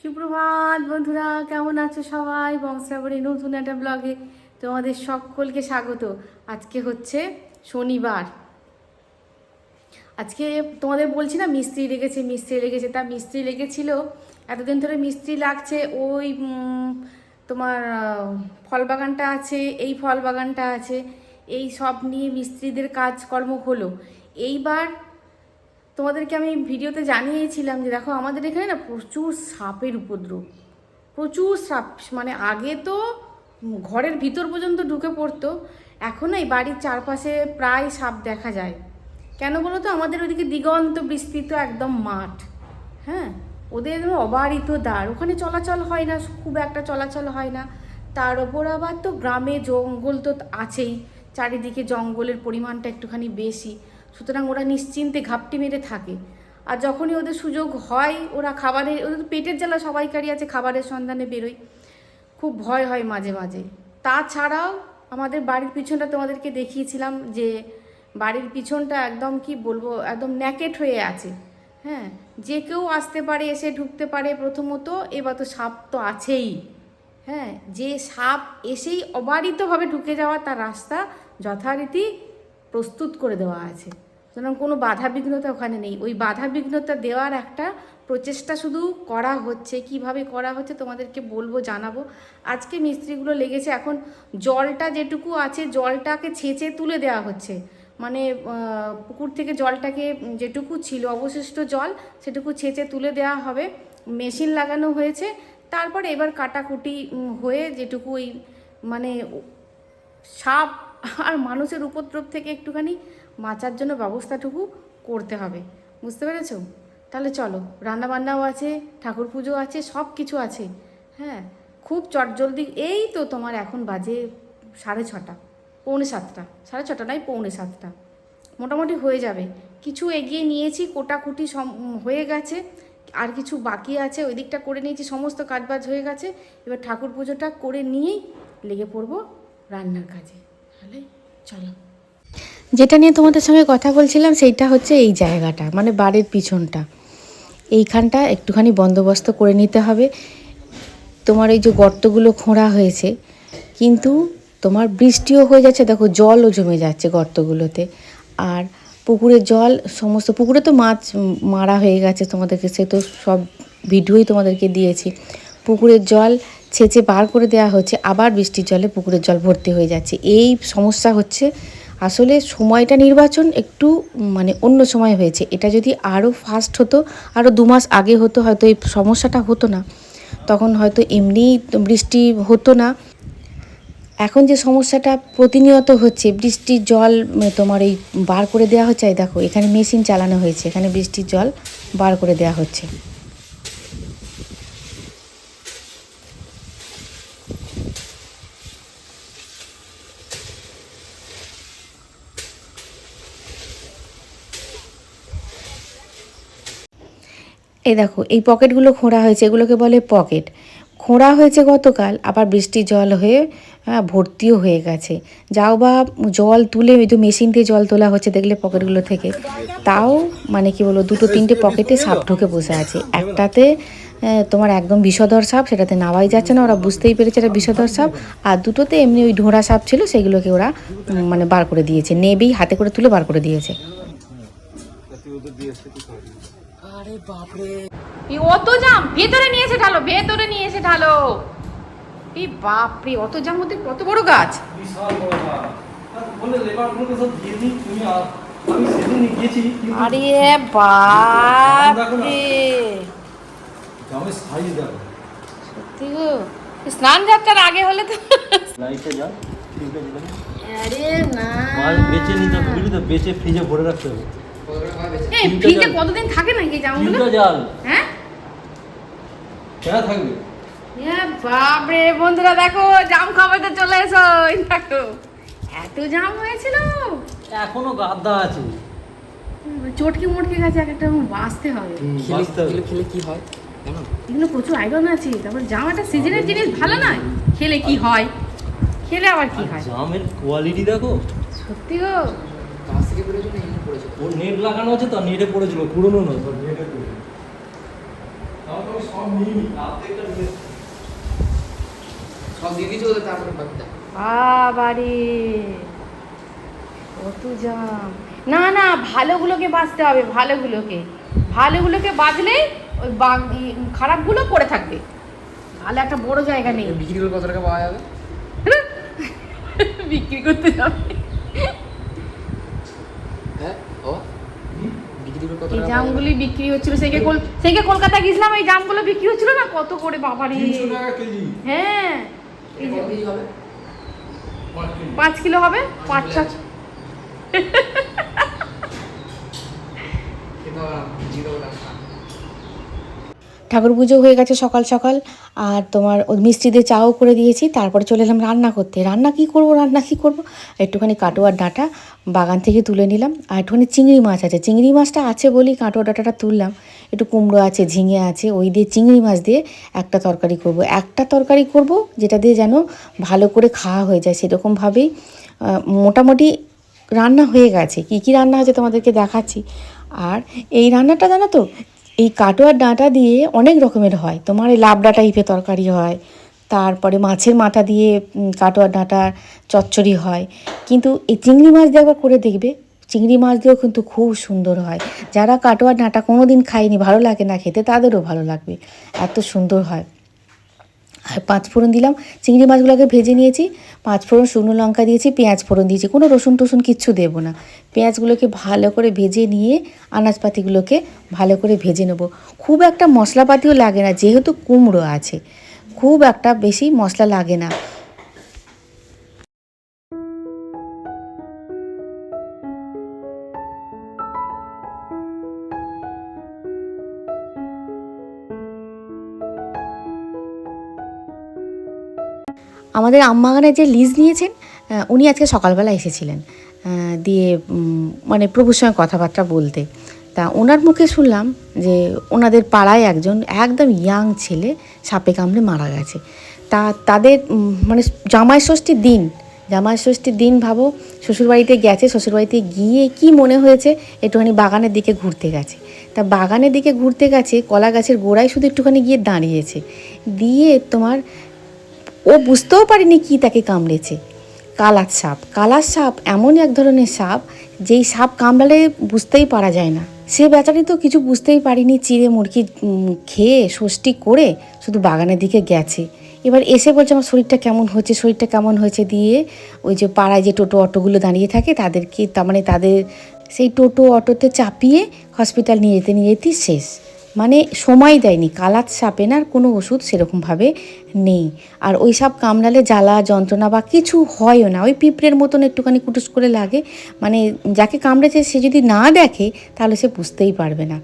সুপ্রভাত বন্ধুরা, কেমন আছো সবাই? বংশাবলী নতুন একটা ব্লগে তোমাদের সকলকে স্বাগত। আজকে হচ্ছে শনিবার। আজকে তোমাদের বলছি না, মিস্ত্রি লেগেছে মিস্ত্রি লেগেছে। তা মিস্ত্রি লেগেছিল, এতদিন ধরে মিস্ত্রি লাগছে, ওই তোমার ফল বাগানটা আছে, এই ফল বাগানটা আছে, এই সব নিয়ে মিস্ত্রিদের কাজকর্ম হলো। এইবার তোমাদেরকে আমি ভিডিওতে জানিয়েছিলাম যে দেখো আমাদের এখানে না প্রচুর সাপের উপদ্রব। প্রচুর সাপ মানে আগে তো ঘরের ভিতর পর্যন্ত ঢুকে পড়তো, এখন এই বাড়ির চারপাশে প্রায় সাপ দেখা যায়। কেন বলো তো? আমাদের ওইদিকে দিগন্ত বিস্তৃত একদম মাঠ। হ্যাঁ? ওদের অবারিত দ্বার। ওখানে চলাচল হয় না, খুব একটা চলাচল হয় না। তার ওপর আবার তো গ্রামে জঙ্গল তো আছেই। চারিদিকে জঙ্গলের পরিমাণটা একটুখানি বেশি। সুতরাং ওরা নিশ্চিন্তে ঘাপটি মেরে থাকে। আর যখনই ওদের সুযোগ হয়, ওরা খাবারের, ওদের পেটের জ্বালা সবাইকারই আছে, খাবারের সন্ধানে বেরোয়। খুব ভয় হয় মাঝে মাঝে। তাছাড়াও আমাদের বাড়ির পিছনটা তোমাদেরকে দেখিয়েছিলাম যে বাড়ির পিছনটা একদম কি বলব, একদম ন্যাকেট হয়ে আছে। হ্যাঁ যে কেউ আসতে পারে, এসে ঢুকতে পারে প্রথমত, এবার তো সাপ তো আছেই। হ্যাঁ যে সাপ এসেই অবারিতভাবে ঢুকে যাওয়া তার রাস্তা যথারীতি প্রস্তুত করে দেওয়া আছে। সুতরাং কোনো বাধা বিঘ্নতা ওখানে নেই। ওই বাধা বিঘ্নতা দেওয়ার একটা প্রচেষ্টা শুধু করা হচ্ছে। কীভাবে করা হচ্ছে তোমাদেরকে বলব, জানাব। আজকে মিস্ত্রিগুলো লেগেছে। এখন জলটা যেটুকু আছে, জলটাকে ছেঁচে তুলে দেওয়া হচ্ছে। মানে পুকুর থেকে জলটাকে যেটুকু ছিল, অবশিষ্ট জল, সেটুকু ছেঁচে তুলে দেওয়া হবে। মেশিন লাগানো হয়েছে। তারপরে এবার কাটাকুটি হয়ে যেটুকু ওই মানে সাপ আর মানুষের উপদ্রব থেকে একটুখানি বাঁচার জন্য ব্যবস্থাটুকু করতে হবে। বুঝতে পেরেছ? তাহলে চলো, রান্নাবান্নাও আছে, ঠাকুর পুজো আছে সব কিছু আছে। হ্যাঁ খুব চটজলদি, এই তো তোমার এখন বাজে সাড়ে ছটা, পৌনে সাতটা। সাড়ে ছটা নয়, পৌনে সাতটা। মোটামুটি হয়ে যাবে। কিছু এগিয়ে নিয়েছি, কোটাকুটি হয়ে গেছে। আর কিছু বাকি আছে, ওই দিকটা করে নিয়েছি, সমস্ত কাজবাজ হয়ে গেছে। এবার ঠাকুর পুজোটা করে নিয়েই লেগে পড়ব রান্নার কাজে। তাহলে চলো। যেটা নিয়ে তোমাদের সঙ্গে কথা বলছিলাম, সেইটা হচ্ছে এই জায়গাটা মানে বাড়ির পিছনটা। এইখানটা একটুখানি বন্দোবস্ত করে নিতে হবে। তোমার এই যে গর্তগুলো খোঁড়া হয়েছে, কিন্তু তোমার বৃষ্টিও হয়ে যাচ্ছে, দেখো জলও জমে যাচ্ছে গর্তগুলোতে। আর পুকুরের জল, সমস্ত পুকুরে তো মাছ মারা হয়ে গেছে তোমাদেরকে, সে তো সব ভিডিওই তোমাদেরকে দিয়েছি। পুকুরের জল ছেঁচে বার করে দেওয়া হচ্ছে, আবার বৃষ্টির জলে পুকুরের জল ভর্তি হয়ে যাচ্ছে। এই সমস্যা হচ্ছে, আসলে সময়টা নির্বাচন একটু মানে অন্য সময় হয়েছে। এটা যদি আরও ফাস্ট হতো আরও দু মাস আগে হতো, হয়তো এই সমস্যাটা হতো না। তখন হয়তো এমনি বৃষ্টি হতো না। এখন যে সমস্যাটা প্রতিনিয়ত হচ্ছে, বৃষ্টির জল তোমার এই বার করে দেওয়া হচ্ছে দেখো, এখানে মেশিন চালানো হয়েছে, এখানে বৃষ্টির জল বার করে দেওয়া হচ্ছে। এই দেখো, এই পকেটগুলো খোঁড়া হয়েছে, এগুলোকে বলে পকেট। খোঁড়া হয়েছে গতকাল, আবার বৃষ্টি জল হয়ে ভর্তিও হয়ে গেছে। যাও বা জল তুলে ওই যে মেশিন দিয়ে জল তোলা হচ্ছে, দেখলে পকেটগুলো থেকে। তাও মানে কি বলব, দুটো তিনটে পকেটে সাপ ঢুকে বসে আছে। একটাতে তোমার একদম বিষধর সাপ, সেটাতে নামাই যাচ্ছে না, ওরা বুঝতেই পেরেছে এটা বিষধর সাপ। আর দুটোতে এমনি ওই ঢোঁড়া সাপ ছিল, সেগুলোকে ওরা মানে বার করে দিয়েছে। নেবেই, হাতে করে তুলে বার করে দিয়েছে। অত জাম ভেতরে নিয়ে এসে ঢালো ভেতরে নিয়ে এসে ঢালো এই বাপরে অত জাম কত বড় গাছ বিশাল বড় গাছ। আর বলে লেবারগুলোকে সব দিয়ে দিই, তুমি আ- আমি সেদিন গেছি, আরে বাপরে। সত্যি গো স্নান যাত্রার আগে হলে তো লাইটে যা, ঠিক আছে আরে না মাল বেচে নিতে হবে, বুঝলি তো? বেচে ফ্রিজে ভরে রাখতে হবে। এই ফ্রিজে কতদিন থাকে নাকি এই জামগুলো? জাল, হ্যাঁ? কেনা থাকবে? বাপরে বন্ধুরা দেখো জাম খাবাতে চলে এসো। দেখো এত জাম হয়েছিল। এখনও গাদা আছে। চটকে মোটকে গেছে এক একটা বাঁচতে হবে। খেলে হবে। খেলে কি হয়? এগুলো প্রচুর আয়রন আছে তারপর জাম একটা সিজনের জিনিস ভালো নয়। খেলে কি হয়? খেলে আবার কি হয়? জামের কোয়ালিটি দেখো। সত্যি গো। থেকে ওর নেট লাগানো আছে তো নেটে পড়েছিল পুরনো নেটে পড়েছিল সব নিয়ে নি অর্ধেকটা নিয়ে সব দিয়ে দিয়েছি ওদের তারপরে বাকিটা। বাবারে কত জাম। না না ভালোগুলোকে বাঁচতে হবে ভালোগুলোকে। ভালোগুলোকে বাঁচলেই ওই খারাপগুলো পড়ে থাকবে। তাহলে একটা বড় জায়গা নেই। বিক্রি করে কত টাকা পাওয়া যাবে? বিক্রি করতে যাবে ও? এই? জামগুলি বিক্রি হচ্ছিল সেকে কল সেকে কলকাতা গেছিলাম এই জামগুলো বিক্রি হচ্ছিল না? কত করে বাবারে। তিনশো টাকা কেজি। হ্যাঁ। পাঁচ কিলো হবে? পাঁচ ছ খেতে ঠাকুর পুজো হয়ে গেছে সকাল সকাল, আর তোমার মিস্ত্রিদের চাও করে দিয়েছি, তারপরে চলে এলাম রান্না করতে। রান্না কি করব, রান্না কি করব? একটুখানি কাটোয়ার ডাঁটা বাগান থেকে তুলে নিলাম, আর একটুখানি চিংড়ি মাছ আছে। চিংড়ি মাছটা আছে বলেই কাটোয়া ডাঁটাটা তুললাম, একটু কুমড়ো আছে, ঝিঙে আছে, ওই দিয়ে চিংড়ি মাছ দিয়ে একটা তরকারি করব। একটা তরকারি করব যেটা দিয়ে যেন ভালো করে খাওয়া হয়ে যায়, সেরকমভাবেই মোটামুটি রান্না হয়ে গেছে। কী কী রান্না হয়েছে তোমাদেরকে দেখাচ্ছি। আর এই রান্নাটা জানো তো এই কাটোয়ার ডাঁটা দিয়ে অনেক রকমের হয়। তোমার এই লাবড়া টাইপের তরকারি হয়, তারপরে মাছের মাথা দিয়ে কাটোয়ার ডাঁটা চচ্চড়ি হয়। কিন্তু এই চিংড়ি মাছ দিয়ে একবার করে দেখবে, চিংড়ি মাছ দিয়েও কিন্তু খুব সুন্দর হয়। যারা কাটোয়ার ডাঁটা কোনো দিন খায়নি, ভালো লাগে না খেতে, তাদেরও ভালো লাগবে। এত সুন্দর হয়। আর পাঁচ ফোড়ন দিলাম, চিংড়ি মাছগুলোকে ভেজে নিয়েছি, পাঁচ ফোড়ন শুকনো লঙ্কা দিয়েছি, পেঁয়াজ ফোড়ন দিয়েছি, কোনো রসুন টসুন কিচ্ছু দেবো না। পেঁয়াজগুলোকে ভালো করে ভেজে নিয়ে আনাজপাতিগুলোকে ভালো করে ভেজে নেব। খুব একটা মশলাপাতিও লাগে না, যেহেতু কুমড়ো আছে, খুব একটা বেশি মশলা লাগে না। আমাদের আমবাগানে যে লিজ নিয়েছেন উনি আজকে সকালবেলা এসেছিলেন দিয়ে মানে প্রভুর সঙ্গে কথাবার্তা বলতে। তা ওনার মুখে শুনলাম যে ওনাদের পাড়ায় একজন একদম ইয়াং ছেলে সাপে কামড়ে মারা গেছে। তা তাদের মানে জামাই ষষ্ঠীর দিন, জামাই ষষ্ঠীর দিন ভাবো, শ্বশুরবাড়িতে গেছে, শ্বশুরবাড়িতে গিয়ে কি মনে হয়েছে, একটুখানি বাগানের দিকে ঘুরতে গেছে। তা বাগানের দিকে ঘুরতে গেছে, কলা গাছের গোড়ায় শুধু একটুখানি গিয়ে দাঁড়িয়েছে। দিয়ে তোমার ও বুঝতেও পারেনি কি তাকে কামড়েছে। কালার সাপ কালার সাপ এমন এক ধরনের সাপ যেই সাপ কামড়ালে বুঝতেই পারা যায় না। সে বেচারি তো কিছু বুঝতেই পারিনি, চিড়ে মুরগি খেয়ে ষষ্ঠী করে শুধু বাগানের দিকে গেছে। এবার এসে বলছে, আমার শরীরটা কেমন হচ্ছে, শরীরটা কেমন হয়েছে? দিয়ে ওই যে পাড়ায় যে টোটো অটোগুলো দাঁড়িয়ে থাকে, তাদেরকে, তার মানে তাদের সেই টোটো অটোতে চাপিয়ে হসপিটাল নিয়ে যেতে, নিয়ে যেতেই শেষ। মানে সময় দেয়নি, কালাত না আর কোনো ওষুধ সেরকমভাবে নেই। আর ওই সাপ কামড়ালে জ্বালা, যন্ত্রণা বা কিছু হয়ও না, ওই পিঁপড়ের মতন একটুখানি কুটুস করে লাগে। মানে যাকে কামড়েছে সে যদি না দেখে, তাহলে সে বুঝতেই পারবে না।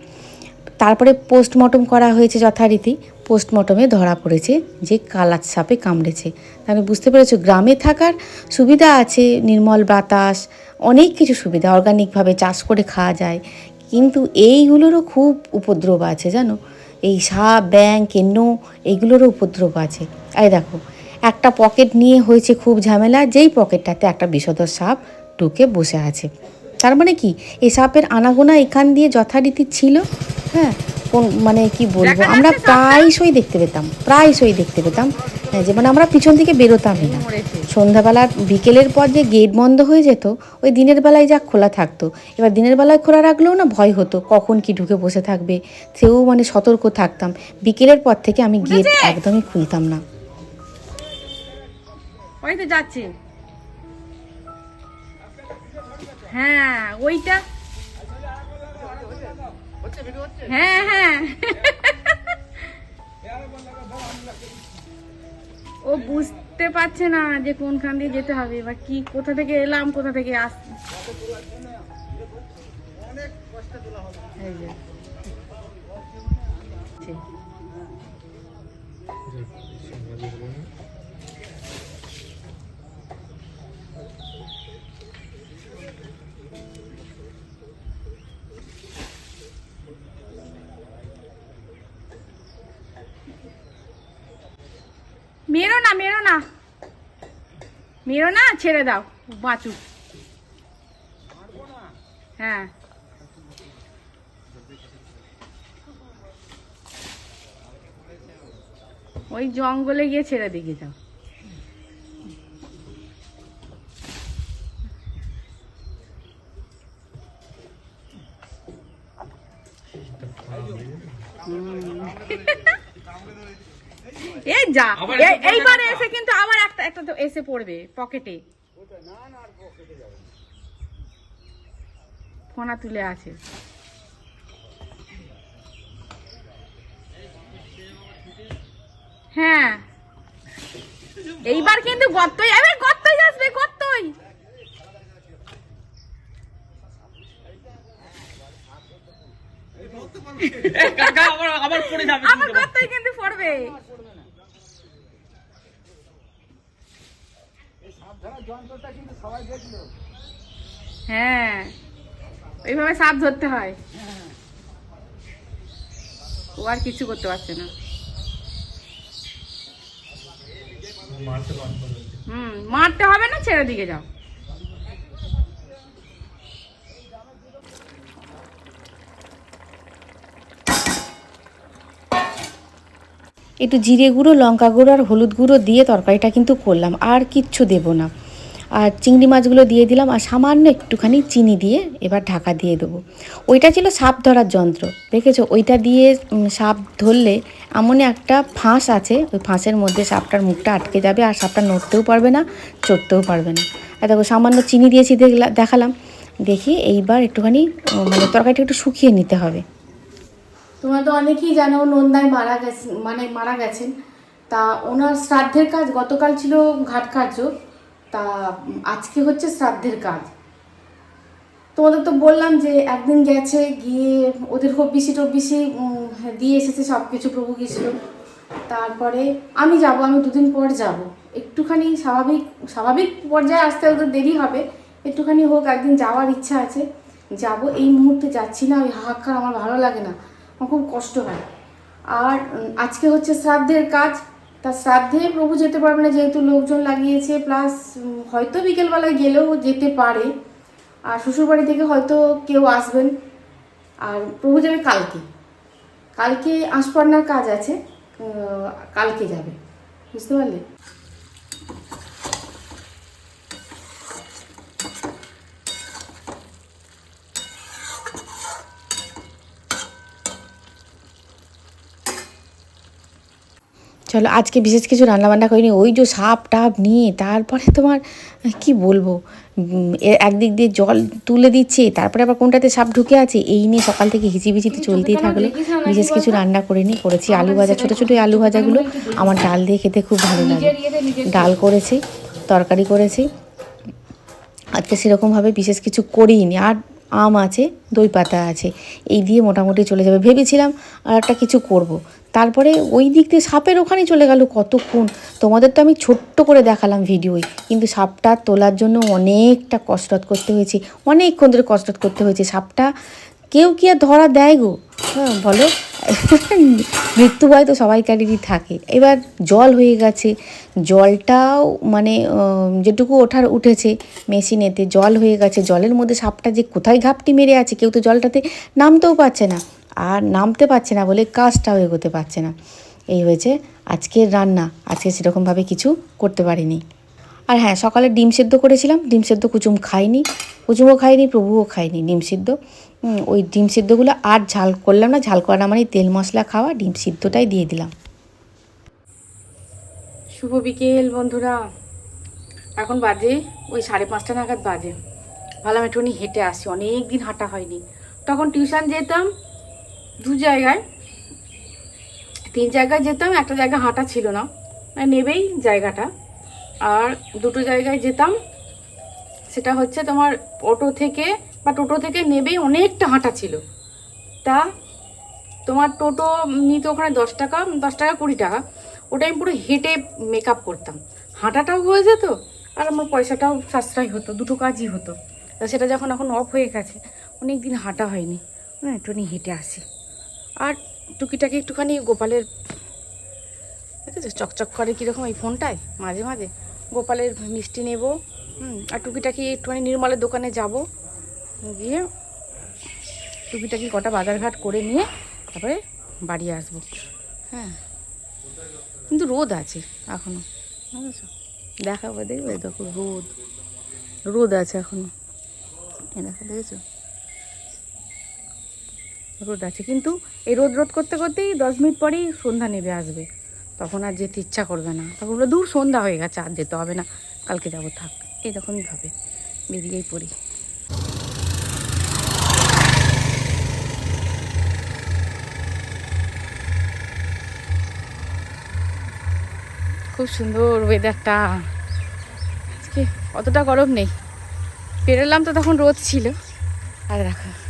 তারপরে পোস্টমর্টম করা হয়েছে যথারীতি। পোস্টমর্টমে ধরা পড়েছে যে কালাত সাপে কামড়েছে। তাহলে বুঝতে পেরেছ, গ্রামে থাকার সুবিধা আছে, নির্মল বাতাস, অনেক কিছু সুবিধা। অর্গানিকভাবে চাষ করে খাওয়া যায়। কিন্তু এইগুলোরও খুব উপদ্রব আছে, জানো? এই সাপ ব্যাং কেন্ন এইগুলোরও উপদ্রব আছে। এই দেখো, একটা পকেট নিয়ে হয়েছে খুব ঝামেলা, যেই পকেটটাতে একটা বিষধর সাপ ঢুকে বসে আছে। তার মানে কি? এই সাপের আনাগোনা এখান দিয়ে যথারীতি ছিল হ্যাঁ? কোন মানে কি বলব? আমরা প্রায়শই দেখতে পেতাম প্রায়শই দেখতে পেতাম। হ্যাঁ, যে মানে আমরা পিছন থেকে বেরোতামই না। সন্ধ্যাবেলা বিকেলের পর যে গেট বন্ধ হয়ে যেত ওই দিনের বেলায় যা খোলা থাকতো। এবার দিনের বেলায় খোলা রাখলেও না ভয় হতো কখন কি ঢুকে বসে থাকবে। সেও মানে সতর্ক থাকতাম। বিকেলের পর থেকে আমি গেট একদমই খুলতাম না। যাচ্ছে। হ্যাঁ ওইটা হ্যাঁ হ্যাঁ। ও বুঝতে পারছে না যে কোনখান দিয়ে যেতে হবে বা কি, কোথা থেকে এলাম, কোথা থেকে আস কষ্ট তোলা মেরো মেরো না ছেড়ে দাও বাঁচুক। হ্যাঁ। ওই জঙ্গলে গিয়ে ছেড়ে দিকে যাও। এই যা এই- এইবারে এসে কিন্তু আবার একটা একটা তো এসে পড়বে পকেটে। ফোনা তুলে আছে। হ্যাঁ। এইবার কিন্তু গর্তই এবার গর্তই আসবে গর্তই আবার গর্তই কিন্তু পড়বে। হ্যাঁ ওইভাবে সাপ ধরতে হয়। ও আর কিছু করতে পারছে না। হুম মারতে হবে না ছেড়ে দিকে যাও। একটু জিরে গুঁড়ো, লঙ্কা গুঁড়ো আর হলুদ গুঁড়ো দিয়ে তরকারিটা কিন্তু করলাম। আর কিচ্ছু দেবো না। আর চিংড়ি মাছগুলো দিয়ে দিলাম আর সামান্য একটুখানি চিনি দিয়ে এবার ঢাকা দিয়ে দেবো। ওইটা ছিল সাপ ধরার যন্ত্র। দেখেছ? ওইটা দিয়ে সাপ ধরলে এমনই একটা ফাঁস আছে। ওই ফাঁসের মধ্যে সাপটার মুখটা আটকে যাবে আর সাপটা নড়তেও পারবে না, চড়তেও পারবে না। আর দেখো, সামান্য চিনি দিয়েছি দেখলা, দেখালাম। দেখি এইবার একটুখানি মানে তরকারিটা একটু শুকিয়ে নিতে হবে। তোমরা তো অনেকেই জানো নন্দায় মারা গেছে মানে মারা গেছেন। তা ওনার শ্রাদ্ধের কাজ গতকাল ছিল ঘাট কার্য তা আজকে হচ্ছে শ্রাদ্ধের কাজ। তোমাদের তো বললাম যে একদিন গেছে গিয়ে ওদের হব্বিসি টব্বিসি উম, দিয়ে এসেছে সব কিছু প্রভু কৃষ্ণ তারপরে আমি যাব আমি দুদিন পর যাব। একটুখানি স্বাভাবিক স্বাভাবিক পর্যায়ে আসতে ওদের দেরি হবে। একটুখানি হোক একদিন যাওয়ার ইচ্ছা আছে। যাব এই মুহূর্তে যাচ্ছি না ওই হাহাকার আমার ভালো লাগে না। আমার খুব কষ্ট হয়। আর আজকে হচ্ছে শ্রাদ্ধের কাজ। তা শ্রাদ্ধে প্রভু যেতে পারবে না, যেহেতু লোকজন লাগিয়েছে, প্লাস হয়তো বিকেলবেলায় গেলেও যেতে পারে। আর শ্বশুরবাড়ি থেকে হয়তো কেউ আসবেন। আর প্রভু যাবে কালকে। কালকে আঁশপান্নার কাজ আছে। কালকে যাবে। বুঝতে পারলে? চলো আজকে বিশেষ কিছু রান্নাবান্না করিনি ওই যে সাপ টাপ নিয়ে তারপরে তোমার কি বলব একদিক দিয়ে জল তুলে দিচ্ছে তারপরে আবার কোনটাতে সাপ ঢুকে আছে এই নিয়ে সকাল থেকে হিচিবিচিতে চলতেই থাকল। বিশেষ কিছু রান্না করিনি করেছি আলু ভাজা ছোটো ছোটো আলু ভাজাগুলো আমার ডাল দিয়ে খেতে খুব ভালো লাগে। ডাল করেছি তরকারি করেছি আজকে সেরকমভাবে বিশেষ কিছু করিনি আর আম আছে দই পাতা আছে এই দিয়ে মোটামুটি চলে যাবে। ভেবেছিলাম আর একটা কিছু করব। তারপরে ওই দিক দিয়ে সাপের ওখানে চলে গেল কতক্ষণ? তোমাদের তো আমি ছোট্ট করে দেখালাম ভিডিওই। কিন্তু সাপটা তোলার জন্য অনেকটা কসরত করতে হয়েছে। অনেকক্ষণ ধরে কসরত করতে হয়েছে সাপটা। কেউ কি আর ধরা দেয় গো? হ্যাঁ বলো। মৃত্যু ভয় তো সবাইকারেরই থাকে। এবার জল হয়ে গেছে। জলটাও মানে যেটুকু ওঠার উঠেছে মেশিনেতে, জল হয়ে গেছে। জলের মধ্যে সাপটা যে কোথায় ঘাপটি মেরে আছে, কেউ তো জলটাতে নামতেও পারছে না। আর নামতে পারছে না বলে কাজটাও এগোতে পারছে না। এই হয়েছে আজকের রান্না। আজকে সেরকমভাবে কিছু করতে পারিনি। আর হ্যাঁ সকালে ডিম সেদ্ধ করেছিলাম। ডিম সেদ্ধ কুচুম খাইনি। কুচুমও খাইনি, প্রভুও খাইনি ডিম সিদ্ধ। ওই ডিম সিদ্ধগুলো আর ঝাল করলাম না। ঝাল করা মানে তেল মশলা খাওয়া, ডিম সিদ্ধটাই দিয়ে দিলাম। শুভ বিকেল বন্ধুরা। এখন বাজে, ওই সাড়ে পাঁচটা নাগাদ বাজে। ভাবলাম একটুখানি হেঁটে আসি। অনেক দিন হাঁটা হয়নি। তখন টিউশন যেতাম দু জায়গায়, তিন জায়গায় যেতাম, একটা জায়গা হাঁটা ছিল না। মানে নেবেই জায়গাটা। আর দুটো জায়গায় যেতাম, সেটা হচ্ছে তোমার অটো থেকে বা টোটো থেকে নেবেই অনেকটা হাঁটা ছিল। তা তোমার টোটো নিত ওখানে দশ টাকা দশ টাকা কুড়ি টাকা। ওটা আমি পুরো হেঁটে মেকআপ করতাম। হাঁটাটাও হয়ে যেত আর আমার পয়সাটাও সাশ্রয় হতো, দুটো কাজই হতো। তা সেটা যখন এখন অফ হয়ে গেছে অনেক দিন হাঁটা হয়নি। না একটুখানি হেঁটে আসি। আর টুকিটাকি একটুখানি গোপালের চকচক করে কীরকম এই ফোনটায়? মাঝে মাঝে। গোপালের মিষ্টি নেব, হুম, আর টুকিটাকি একটুখানি নির্মলের দোকানে যাব। গিয়ে টুকিটাকি কটা বাজারঘাট করে নিয়ে তারপরে বাড়ি আসব। হ্যাঁ। কিন্তু রোদ আছে এখনও দেখাবো, দেখবে? দেখো রোদ। রোদ আছে এখনও এ দেখো, দেখেছ? রোদ আছে। কিন্তু এই রোদ রোদ করতে করতেই দশ মিনিট পরেই সন্ধ্যা নেমে আসবে। তখন আর যেতে ইচ্ছা করবে না। তখন বলে দূর সন্ধ্যা হয়ে গেছে, আর যেতে হবে না। কালকে যাব, থাক। এরকমই ভাবে বেরিয়েই পড়ি। খুব সুন্দর ওয়েদারটা আজকে অতটা গরম নেই। বেরোলাম তো তখন রোদ ছিল। আর দেখো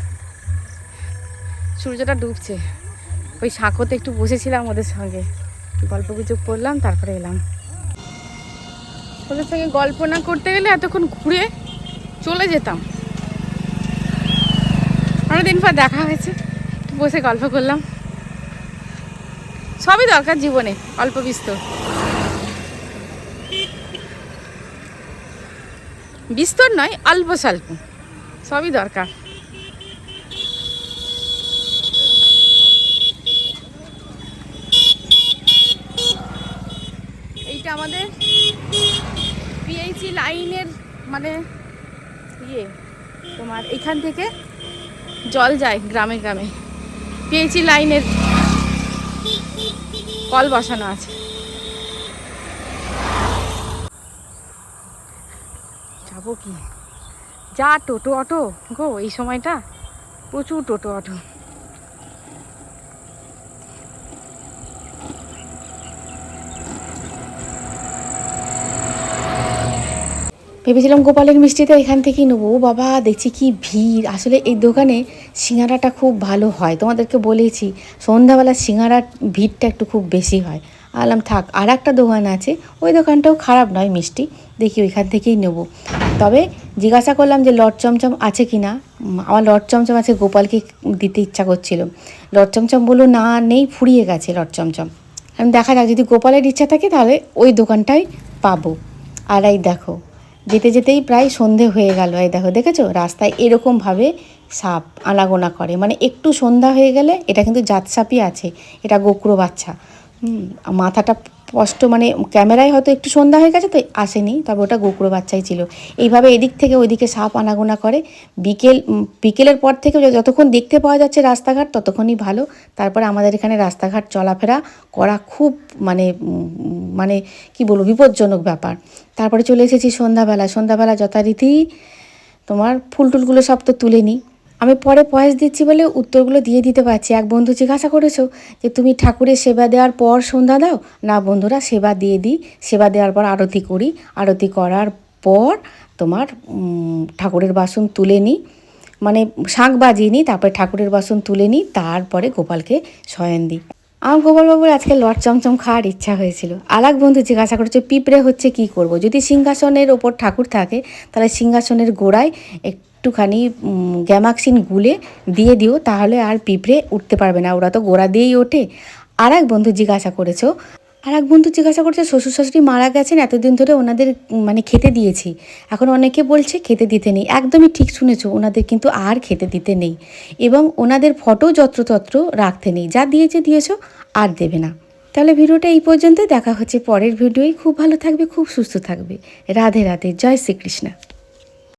সূর্যটা ডুবছে। ওই সাঁকোতে একটু বসেছিলাম ওদের সঙ্গে। গল্প গুজব করলাম, তারপরে এলাম। ওদের সঙ্গে গল্প না করতে গেলে এতক্ষণ ঘুরে চলে যেতাম। অনেকদিন পর দেখা হয়েছে বসে গল্প করলাম। সবই দরকার জীবনে, অল্প বিস্তর। বিস্তর নয়, অল্প স্বল্প। সবই দরকার। আমাদের পিএইচি লাইনের মানে ইয়ে তোমার এখান থেকে জল যায় গ্রামে গ্রামে। পিএইচি লাইনের কল বসানো আছে। যাব কি? যা টোটো অটো গো, এই সময়টা প্রচুর টোটো অটো। ভেবেছিলাম গোপালের মিষ্টিটা এখান থেকেই নেব। বাবা, দেখছি কি ভিড়। আসলে এই দোকানে সিঙ্গারাটা খুব ভালো হয়। তোমাদেরকে বলেছি, সন্ধ্যাবেলা সিঙ্গারার ভিড়টা একটু খুব বেশি হয়। আলাম থাক আর একটা দোকান আছে। ওই দোকানটাও খারাপ নয় মিষ্টি। দেখি ওইখান থেকেই নেব। তবে জিজ্ঞাসা করলাম যে লট চমচম আছে কি না? আমার লট চমচম আছে, গোপালকে দিতে ইচ্ছা করছিল। লট চমচম বলল, না, নেই, ফুরিয়ে গেছে লট চমচম। দেখা যাক, যদি গোপালের ইচ্ছা থাকে, তাহলে ওই দোকানটাই পাবো। আর এই দেখো যেতে যেতেই প্রায় সন্ধে হয়ে গেল, এই দেখো, দেখেছ? রাস্তায় এরকমভাবে সাপ আনাগোনা করে। মানে একটু সন্ধ্যা হয়ে গেলে এটা কিন্তু জাত সাপই আছে, এটা গোকুড়ো বাচ্চা। মাথাটা স্পষ্ট মানে ক্যামেরায় হয়তো একটু সন্ধ্যা হয়ে গেছে তো আসেনি। তবে ওটা গোকুড়ো বাচ্চাই ছিল। এইভাবে এদিক থেকে ওইদিকে সাপ আনাগোনা করে। বিকেল বিকেলের পর থেকে যতক্ষণ দেখতে পাওয়া যাচ্ছে রাস্তাঘাট, ততক্ষণই ভালো। তারপরে আমাদের এখানে রাস্তাঘাট চলাফেরা করা খুব মানে মানে কি বলব, বিপজ্জনক ব্যাপার। তারপরে চলে এসেছি সন্ধ্যাবেলা। সন্ধ্যাবেলা যথারীতি তোমার ফুল টুলগুলো সব তো তুলে নিই। আমি পরে পয়স দিচ্ছি বলে উত্তরগুলো দিয়ে দিতে পারছি। এক বন্ধু জিজ্ঞাসা করেছ যে, তুমি ঠাকুরের সেবা দেওয়ার পর সন্ধ্যা দাও? না বন্ধুরা, সেবা দিয়ে দিই। সেবা দেওয়ার পর আরতি করি। আরতি করার পর তোমার ঠাকুরের বাসন তুলে নিই। মানে শাঁখ বাজিয়ে নিই, তারপরে ঠাকুরের বাসন তুলে নিই, তারপরে গোপালকে শয়ন দিই। আমার গোপালবাবুর আজকে লট চমচম খাওয়ার ইচ্ছা হয়েছিল। আর এক বন্ধু জিজ্ঞাসা করেছে, পিঁপড়ে হচ্ছে কি করব? যদি সিংহাসনের ওপর ঠাকুর থাকে, তাহলে সিংহাসনের গোড়ায় একটুখানি গ্যামাক্সিন গুলে দিয়ে দিও, তাহলে আর পিঁপড়ে উঠতে পারবে না। ওরা তো গোড়া দিয়েই ওঠে। আর এক বন্ধু জিজ্ঞাসা করেছ? আর এক বন্ধু জিজ্ঞাসা করছে শ্বশুর শাশুড়ি মারা গেছেন, এতদিন ধরে ওনাদের মানে খেতে দিয়েছি। এখন অনেকে বলছে খেতে দিতে নেই। একদমই ঠিক শুনেছো, ওনাদের কিন্তু আর খেতে দিতে নেই। এবং ওনাদের ফটো যত্রতত্র রাখতে নেই। যা দিয়েছে দিয়েছ, আর দেবে না। তাহলে ভিডিওটা এই পর্যন্ত দেখা হচ্ছে পরের ভিডিওই খুব ভালো থাকবে, খুব সুস্থ থাকবে। রাধে রাধে। জয় শ্রীকৃষ্ণ।